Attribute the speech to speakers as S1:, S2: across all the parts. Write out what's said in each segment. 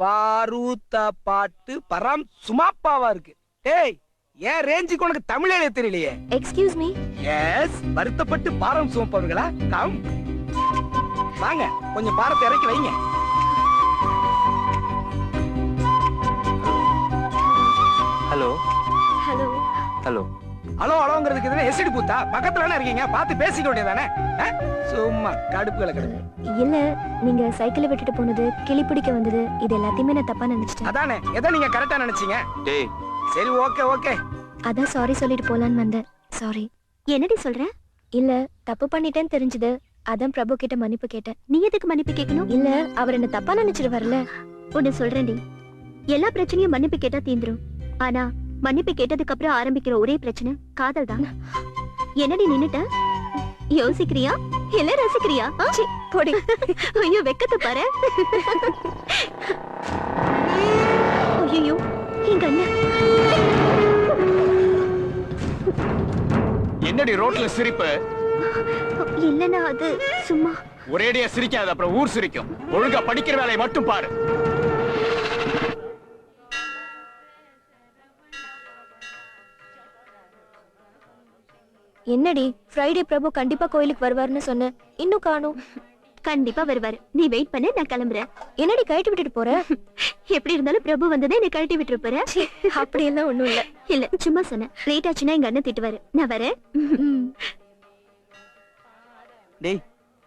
S1: வாரூத்த பாட்டு பராம் சுமாப்பாவா இருக்கு. ஏய் ஏன் ரேஞ்சுக்கு உனக்கு தமிழே தெரியலையே.
S2: எக்ஸ்கியூஸ் மீ
S1: எஸ் வருத்தப்பட்டு பாரம் சுமப்பவர்களா? கம் வாங்க கொஞ்சம் பாரத்தை இறக்கி வைங்க.
S3: ஹலோ
S2: ஹலோ
S3: ஹலோ
S1: ஹலோ ஹலோங்கிறதுக்கு இதுல எஸ்டி பூத்தா? பக்கத்துல இருக்கீங்க? பார்த்து பேசிக்க வேண்டியதானே சும்மா கடுப்புகளை கடுப்பு
S2: இல்ல நீங்க சைக்கிளை விட்டுட்டு போனது கிளி பிடிக்க வந்தது இது எல்லாத்தையுமே நான் தப்பா நினைச்சிட்டேன்.
S1: அதானே? எதை நீங்க கரெக்டா நினைச்சீங்க.
S3: டேய்.
S1: சரி ஓகே ஓகே
S2: அதான் சாரி சொல்லிட்டு போலான்னு வந்தேன். சாரி என்னடி சொல்ற? இல்ல தப்பு பண்ணிட்டேன்னு தெரிஞ்சது. அதான் பிரபு கிட்ட மன்னிப்பு கேட்டேன். நீ எதுக்கு மன்னிப்பு கேட்கணும் இல்ல அவர் என்ன தப்பா நினைச்சிட்டு வரல உன்னை சொல்றேன்டி. எல்லா பிரச்சனையும் மன்னிப்பு கேட்டா தீந்துரும். ஆனா மன்னிப்பு கேட்டதுக்கு அப்புறம் ஆரம்பிக்கிற ஒரே பிரச்சனை காதல் தான் என்னடி நின்னுட்ட? யோசிக்கிறியா? இல்ல ரசிக்கிறியா? போடி. ஐயோ வெக்கத்தை பாரு. ஐயோ எங்க
S4: என்னடி ரோட்ல சிரிப்பு?
S2: இல்லனா அது சும்மா.
S4: ஒரேடியா சிரிக்காது அப்புறம் ஊர் சிரிக்கும். ஒழுங்கா படிக்கிற வேலையை மட்டும் பாரு.
S2: என்னடி ஃப்ரைடே பிரபு கண்டிப்பா கோயிலுக்கு வருவார்னு சொன்னேன் இன்னும் காணோம். கண்டிப்பா வருவாரு. நீ வெயிட் பண்ணு நான் கிளம்புறேன். என்னடி கழட்டி விட்டுட்டு போற? எப்படி இருந்தாலும் பிரபு வந்ததே நீ கழட்டி விட்டுட்டு போற? அப்படி எல்லாம் ஒண்ணும் இல்ல. இல்ல சும்மா சொன்னேன் லேட் ஆச்சுன்னா எங்க அண்ணன் திட்டுவாரு. நான் வரேன்.
S5: டேய்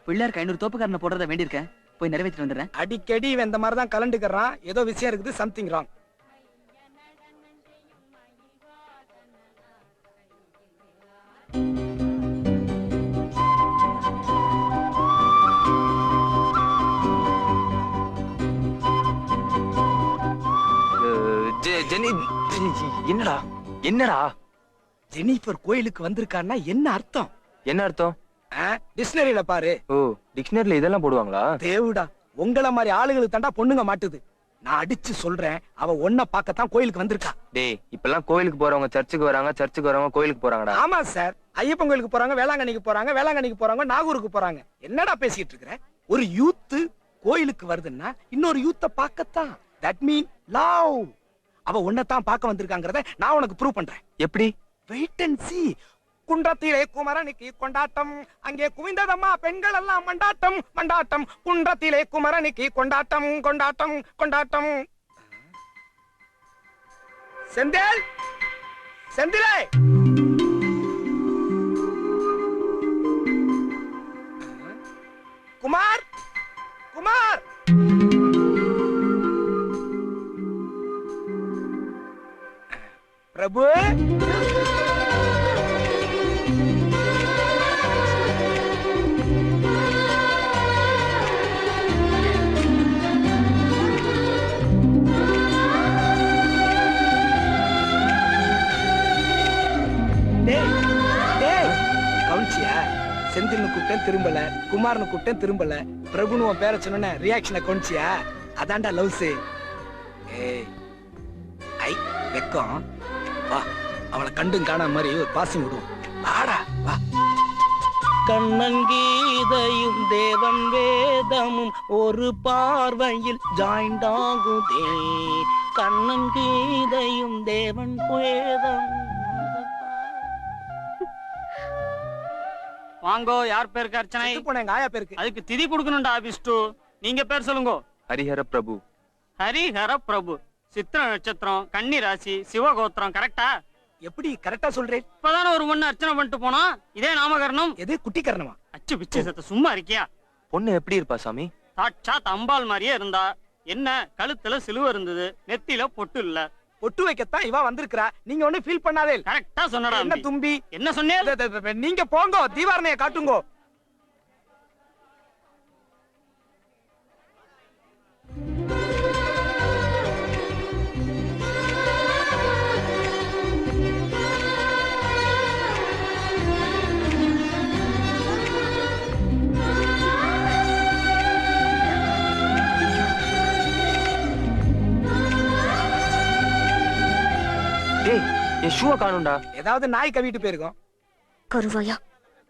S5: பிள்ளையாருக்கு ஐநூறு தோப்புக்காரனை போடுறத வேண்டியிருக்கேன். போய் நிறைவேற்றிட்டு வந்துடுறேன்.
S1: அடிக்கடி இவன் இந்த மாதிரி தான் கலண்டுக்கிறான். ஏதோ விஷயம் இருக்குது சம்திங் ராங்
S3: என்னடா? என்னடா?
S1: ஜெனிஃபர் கோயிலுக்கு வந்திருக்கான்னா என்ன அர்த்தம்?
S3: என்ன அர்த்தம்?
S1: டிக்ஷனரியில பாரு.
S3: ஓ டிக்ஷனரியில இதெல்லாம் போடுவாங்களா?
S1: தேவுடா உங்கள மாதிரி ஆளுங்களுக்கு தாண்டா பொண்ணுங்க மாட்டுது. நான் அடிச்சு சொல்றேன் அவ ஒன்ன பார்க்கத்தான் கோயிலுக்கு வந்திருக்கா.
S3: டேய் இப்பெல்லாம் கோயிலுக்கு போறவங்க சர்ச்சுக்கு வராங்க சர்ச்சுக்கு வரவங்க கோயிலுக்கு போறாங்கடா.
S1: ஆமா சார். ஐயப்பன் கோயிலுக்கு போறாங்க வேளாங்கண்ணிக்கு போறாங்க வேளாங்கண்ணிக்கு போறாங்க நாகூருக்கு போறாங்க. என்னடா பேசிட்டு இருக்கிற ஒரு யூத்து கோயிலுக்கு வருதுன்னா இன்னொரு யூத்த பார்க்கத்தான். தட் மீன் லவ் அவ உன்னைத்தான் பார்க்க வந்திருக்காங்கறத நான் உனக்கு ப்ரூவ் பண்றேன்.
S3: எப்படி?
S1: வெயிட் அண்ட் சி குன்றத்திலே குமரனுக்கு கொண்டாட்டம் அங்கே குவிந்ததம்மா பெண்கள் எல்லாம் மண்டாட்டம் மண்டாட்டம். குன்றத்திலே குமரனுக்கு கொண்டாட்டம் கொண்டாட்டம் கொண்டாட்டம். செந்தில் செந்திலே. குமார் குமார். பிரபு. டேய் டேய் கவுன்சியா செந்தில்னு கூப்பிட்டேன் திரும்பல. குமார்னு கூப்பிட்டேன் திரும்பல. பிரபுன்னு உன் பேரை சொன்ன ரியாக்ஷனை கவுன்சியா அதான்டா லவ்ஸு. ஏய் ஐ வெக்கம். வா. அவளை கண்டும் காணாம மாதிரி ஒரு பாசிங் விடுவோம். வாடா வா. கண்ணன் கீதையும் தேவன் வேதமும் ஒரு பார்வையில் ஜாயிண்ட் ஆகுதே. கண்ணன் கீதையும் தேவன் வேதம்.
S6: வாங்கோ யார் பேருக்கு அர்ச்சனை?
S1: போன எங்க ஆயா பேருக்கு.
S6: அதுக்கு திதி கொடுக்கணும்டா விஷ்ணு. நீங்க பேர் சொல்லுங்க.
S3: ஹரிஹர பிரபு
S6: ஹரிஹர பிரபு சித்திர நட்சத்திரம் கன்னி ராசி சிவகோத்திரம் கரெக்டா
S1: எப்படி கரெக்டா சொல்றேன்?
S6: இப்பதானே ஒரு பொண்ணு அர்ச்சனை பண்ணிட்டு போனா? இதே நாமகரணம்.
S1: எது? குட்டி கரணமா?
S6: அச்சு பிச்சு சத்த சும்மா இருக்கியா?
S3: பொண்ணு எப்படி இருப்பா சாமி?
S6: சாட்சாத் அம்பாள் மாதிரியே இருந்தா. என்ன? கழுத்துல சிலுவை இருந்தது. நெத்தியில பொட்டு இல்ல.
S1: பொட்டு வைக்கத்தான் இவ வந்திருக்கிறா. நீங்க ஒண்ணு ஃபீல் பண்ணாதே
S6: கரெக்டா சொன்னடா
S1: என்ன. தும்பி?
S6: என்ன சொன்னே
S1: நீங்க போங்க. தீவாரணைய காட்டுங்கோ.
S3: ஷூவை காணும்டா.
S1: ஏதாவது நாய் கவிட்டு போயிருக்கோம்.
S2: கருவாயா?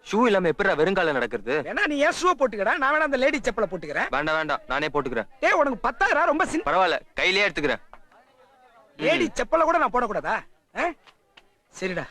S3: ஷூ இல்லாம எப்படிடா வெறுங்கால நடக்கிறது?
S1: வேணா நீ ஏன் ஷூ போட்டுக்கடா நான் வேணா அந்த லேடி செப்பலை போட்டுக்கிறேன்.
S3: வேண்டாம் வேண்டாம் நானே போட்டுக்கிறேன்.
S1: ஏய் உனக்கு பத்தாயிரம் ரொம்ப சின்ன
S3: பரவாயில்ல கையிலேயே எடுத்துக்கிறேன்.
S1: லேடி செப்பலை கூட நான் போடக்கூடாதா? ஆ? சரிடா.